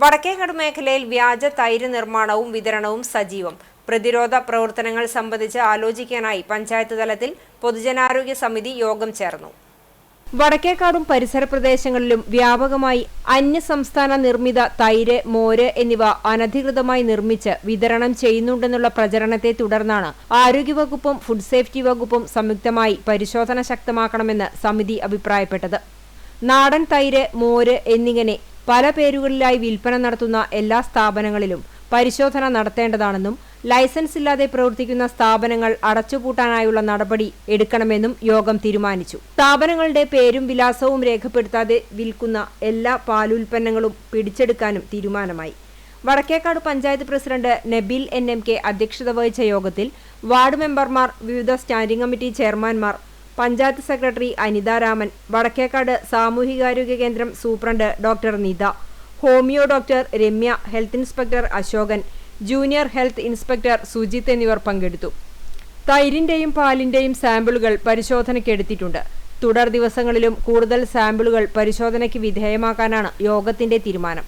വടക്കേക്കാട് മേഖലയിൽ വ്യാജ തൈര് നിർമ്മാണവും വിതരണവും സജീവം. പ്രതിരോധ പ്രവർത്തനങ്ങൾ സംബന്ധിച്ച് ആലോചിക്കാനായി പഞ്ചായത്ത് തലത്തിൽ പൊതുജനാരോഗ്യ സമിതി യോഗം ചേർന്നു. വടക്കേക്കാടും പരിസര പ്രദേശങ്ങളിലും വ്യാപകമായി അന്യസംസ്ഥാന നിർമ്മിത തൈര് മോര് എന്നിവ അനധികൃതമായി നിർമ്മിച്ച് വിതരണം ചെയ്യുന്നുണ്ടെന്നുള്ള പ്രചരണത്തെ തുടർന്നാണ് ആരോഗ്യവകുപ്പും ഫുഡ് സേഫ്റ്റി വകുപ്പും സംയുക്തമായി പരിശോധന ശക്തമാക്കണമെന്ന് സമിതി അഭിപ്രായപ്പെട്ടത്. നാടൻ തൈര് മോര് എന്നിങ്ങനെ പല പേരുകളിലായി വിൽപ്പന നടത്തുന്ന എല്ലാ സ്ഥാപനങ്ങളിലും പരിശോധന നടത്തേണ്ടതാണെന്നും ലൈസൻസ് ഇല്ലാതെ പ്രവർത്തിക്കുന്ന സ്ഥാപനങ്ങൾ അടച്ചുപൂട്ടാനായുള്ള നടപടി എടുക്കണമെന്നും യോഗം തീരുമാനിച്ചു. സ്ഥാപനങ്ങളുടെ പേരും വിലാസവും രേഖപ്പെടുത്താതെ വിൽക്കുന്ന എല്ലാ പാലുൽപ്പന്നങ്ങളും പിടിച്ചെടുക്കാനും തീരുമാനമായി. Vadakkekad panchayat president Nabil N M K അധ്യക്ഷത വഹിച്ച യോഗത്തിൽ വാർഡ് മെമ്പർമാർ വിവിധ സ്റ്റാൻഡിംഗ് കമ്മിറ്റി ചെയർമാൻമാർ പഞ്ചായത്ത് സെക്രട്ടറി അനിത രാമൻ വടക്കേക്കാട് സാമൂഹികാരോഗ്യ കേന്ദ്രം superintendent doctor Nitha homeo doctor Ramya health inspector Ashokan junior health inspector Sujith എന്നിവർ പങ്കെടുത്തു. തൈരിന്റെയും പാലിന്റെയും സാമ്പിളുകൾ പരിശോധനയ്ക്ക് പരിശോധനയ്ക്കെടുത്തിട്ടുണ്ട് തുടർ ദിവസങ്ങളിലും കൂടുതൽ സാമ്പിളുകൾ പരിശോധനയ്ക്ക് വിധേയമാക്കാനാണ് യോഗത്തിന്റെ തീരുമാനം.